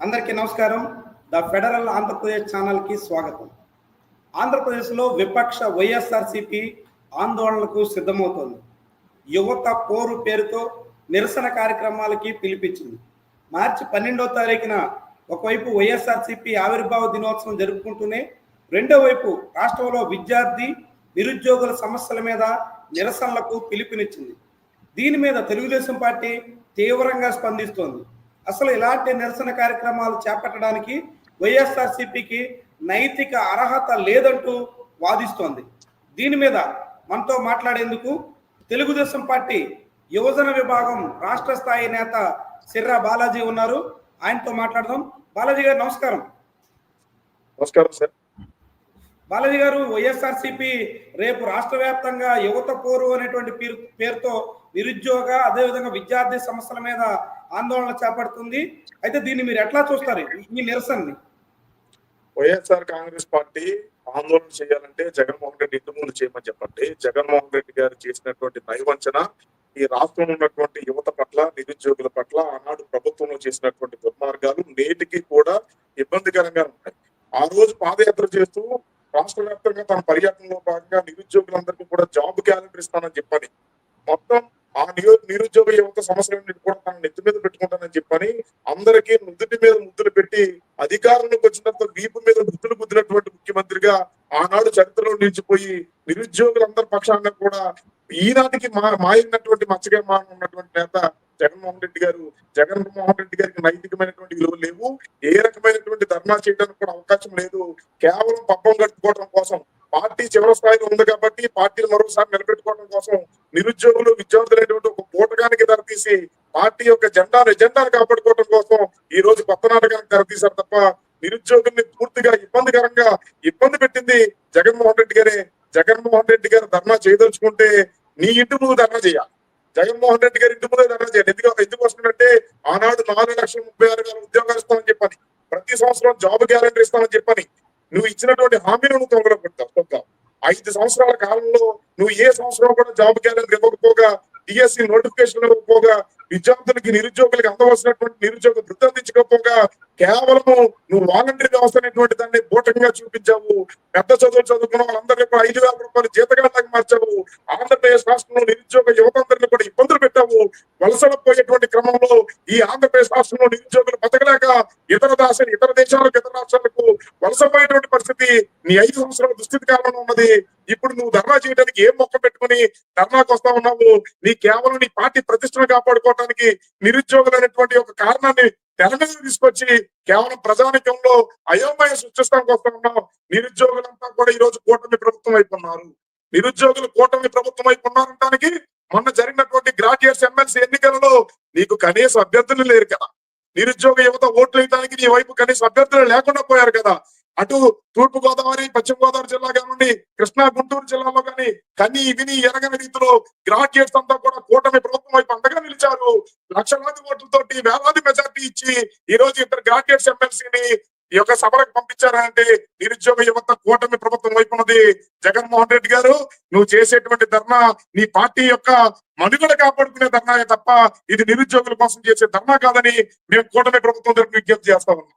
అందరికీ నమస్కారం. The federal Andhra Pradesh ఛానల్కి స్వాగతం. ఆంధ్రప్రదేశ్లో విపక్ష వైఎస్ఆర్సిపి ఆందోళనకు సిద్ధమవుతోంది. యువత పోరు పేరుతో నిరసన కార్యక్రమాలకి పిలిపించింది. మార్చి పన్నెండో తారీఖున ఒకవైపు వైఎస్ఆర్సిపి ఆవిర్భావ దినోత్సవం జరుపుకుంటూనే రెండో వైపు రాష్ట్రంలో విద్యార్థి నిరుద్యోగుల సమస్యల మీద నిరసనలకు పిలుపునిచ్చింది. దీని మీద తెలుగుదేశం పార్టీ తీవ్రంగా స్పందిస్తోంది. అసలు ఇలాంటి నిరసన కార్యక్రమాలు చేపట్టడానికి వైఎస్ఆర్సీపీకి నైతిక అర్హత లేదంటూ వాదిస్తోంది. దీని మీద మనతో మాట్లాడేందుకు తెలుగుదేశం పార్టీ యువజన విభాగం రాష్ట్ర స్థాయి నేత సిర్రా బాలాజీ ఉన్నారు. ఆయనతో మాట్లాడదాం. బాలాజీ గారు నమస్కారం. నమస్కారం సార్. బాలాజీ గారు వైఎస్ఆర్సీపీ రేపు రాష్ట్ర వ్యాప్తంగా యువత పోరు అనేటువంటి పేరు పేరుతో నిరుద్యోగ అదేవిధంగా విద్యార్థి సమస్యల మీద ఆందోళన చేపడుతుంది. అయితే దీన్ని మీరు ఎట్లా చూస్తారు ఈ నిరసనని? వైఎస్ఆర్ కాంగ్రెస్ పార్టీ ఆందోళన చేయాలంటే జగన్మోహన్ రెడ్డి ఇంటి ముందు చేయమని చెప్పండి. జగన్మోహన్ రెడ్డి గారు చేసినటువంటి నయవంచన ఈ రాష్ట్రంలో ఉన్నటువంటి యువత పట్ల నిరుద్యోగుల పట్ల ఆనాడు ప్రభుత్వంలో చేసినటువంటి దుర్మార్గాలు నేటికి కూడా ఇబ్బందికరంగా ఉంటాయి ఆ రోజు పాదయాత్ర చేస్తూ రాష్ట్ర వ్యాప్తంగా తన పర్యటనలో భాగంగా నిరుద్యోగులందరికీ కూడా జాబ్ క్యాలెండర్ ఇస్తానని చెప్పని మొత్తం ఆ నియో నిరుద్యోగ యువత సమస్యలను కూడా తన నెత్తి మీద పెట్టుకుంటానని చెప్పని అందరికీ నుదుటి మీద ముద్దులు పెట్టి అధికారంలోకి వచ్చినంత వీపు మీద ముద్దులు గుద్దినటువంటి ముఖ్యమంత్రిగా ఆనాడు చరిత్రలో నిలిచిపోయి నిరుద్యోగులందరి పక్షాన కూడా ఈనాటికి మా మాయినటువంటి మచ్చగా మా ఉన్నటువంటి నేత జగన్మోహన్ రెడ్డి గారు జగన్మోహన్ రెడ్డి గారికి నైతికమైనటువంటి విలువలు లేవు. ఏ రకమైనటువంటి ధర్నా చేయడానికి కూడా అవకాశం లేదు. కేవలం పబ్బం కట్టుకోవడం కోసం పార్టీ చివరి స్థాయిలో ఉంది కాబట్టి పార్టీని మరోసారి నిలబెట్టుకోవడం కోసం నిరుద్యోగులు విద్యార్థులు అనేటువంటి ఒక పోటకానికి తెరతీసి పార్టీ యొక్క జెండాను ఎజెండాను కాపాడుకోవడం కోసం ఈ రోజు కొత్త నాటకానికి తెరతీశారు తప్ప నిరుద్యోగుల్ని పూర్తిగా ఇబ్బందికరంగా ఇబ్బంది పెట్టింది జగన్మోహన్ రెడ్డి గారే. జగన్మోహన్ రెడ్డి గారు ధర్నా చేయదలుచుకుంటే నీ ఇంటి ముందు ధర్నా చేయాలి. జగన్మోహన్ రెడ్డి గారి ఇంటి ముందే ధర్నా చేయాలి. ఎందుకు ఎందుకు వస్తుందంటే ఆనాడు నాలుగు లక్షల ముప్పై ఆరు వేల ఉద్యోగాలు ఇస్తామని చెప్పని. ప్రతి సంవత్సరం జాబ్ గ్యారంటీ ఇస్తామని చెప్పని. నువ్వు ఇచ్చినటువంటి హామీలు నువ్వు తొంగలో పెట్టావు ఐదు సంవత్సరాల కాలంలో నువ్వు ఏ సంవత్సరం కూడా జాబ్ క్యాలెండర్ ఇవ్వకపోగా డిఎస్సి నోటిఫికేషన్ ఇవ్వకపోగా విద్యార్థులకి నిరుద్యోగులకి అందవలసినటువంటి నిరుద్యోగ వృత్తి అందించకపోగా కేవలము నువ్వు వాలంటీర్ వ్యవస్థ అనేటువంటి దాన్ని బోటంగా చూపించావు. పెద్ద చదువులు చదువుకున్న వాళ్ళందరినీ కూడా ఐదు వేల రూపాయలు జీతగాళ్ళకి మార్చావు. ఆంధ్రప్రదేశ్ రాష్ట్రంలో నిరుద్యోగ యువతందరినీ కూడా ఇబ్బందులు పెట్టావు. వలసల పోయేటువంటి క్రమంలో ఈ ఆంధ్రప్రదేశ్ రాష్ట్రంలో నిరుద్యోగులు బతకలేక ఇతర దేశ ఇతర దేశాలకు ఇతర రాష్ట్రాలకు వలసపోయేటువంటి పరిస్థితి నీ ఐదు సంవత్సరాల దుస్థితి కాలంలో ఉన్నది. ఇప్పుడు నువ్వు ధర్నా చేయడానికి ఏం మొక్క పెట్టుకుని ధర్నాకు వస్తా ఉన్నావు? నీ కేవలం నీ పార్టీ ప్రతిష్టను కాపాడుకోవడానికి నిరుద్యోగులు అనేటువంటి ఒక కారణాన్ని తెలంగాణ తీసుకొచ్చి కేవలం ప్రజానికంలో అయోమయం సృష్టిస్తాం కోసం ఉన్నాం. నిరుద్యోగులంతా కూడా ఈ రోజు కూటమి ప్రభుత్వం అయిపోన్నారు నిరుద్యోగులు కూటమి ప్రభుత్వం అయిపోన్నారనడానికి మొన్న జరిగినటువంటి గ్రాడ్యుయేట్స్ ఎమ్మెల్సీ ఎన్నికలలో నీకు కనీస అభ్యర్థులు లేరు కదా. నిరుద్యోగ యువత ఓట్లు వేయడానికి నీ వైపు కనీస అభ్యర్థులు లేకుండా పోయారు కదా. అటు తూర్పు గోదావరి పశ్చిమ గోదావరి జిల్లా కానివ్వండి కృష్ణా గుంటూరు జిల్లాలో కానీ కని విని ఎరగని రీతిలో గ్రాడ్యుయేట్స్ అంతా కూడా కూటమి ప్రభుత్వం వైపు అండగా నిలిచారు. లక్షలాది ఓట్లతోటి వేలాది మెజార్టీ ఇచ్చి ఈ రోజు ఇద్దరు గ్రాడ్యుయేట్స్ ఎమ్మెల్సీని ఈ యొక్క సభలకు పంపించారంటే నిరుద్యోగ యువత కూటమి ప్రభుత్వం వైపు ఉన్నది జగన్మోహన్ రెడ్డి గారు. నువ్వు చేసేటువంటి ధర్నా నీ పార్టీ యొక్క మనుగడ కాపాడుకునే ధర్నాయే తప్ప ఇది నిరుద్యోగుల కోసం చేసే ధర్నా కాదని మేము కూటమి ప్రభుత్వం తరపు విజ్ఞప్తి చేస్తా ఉన్నాం.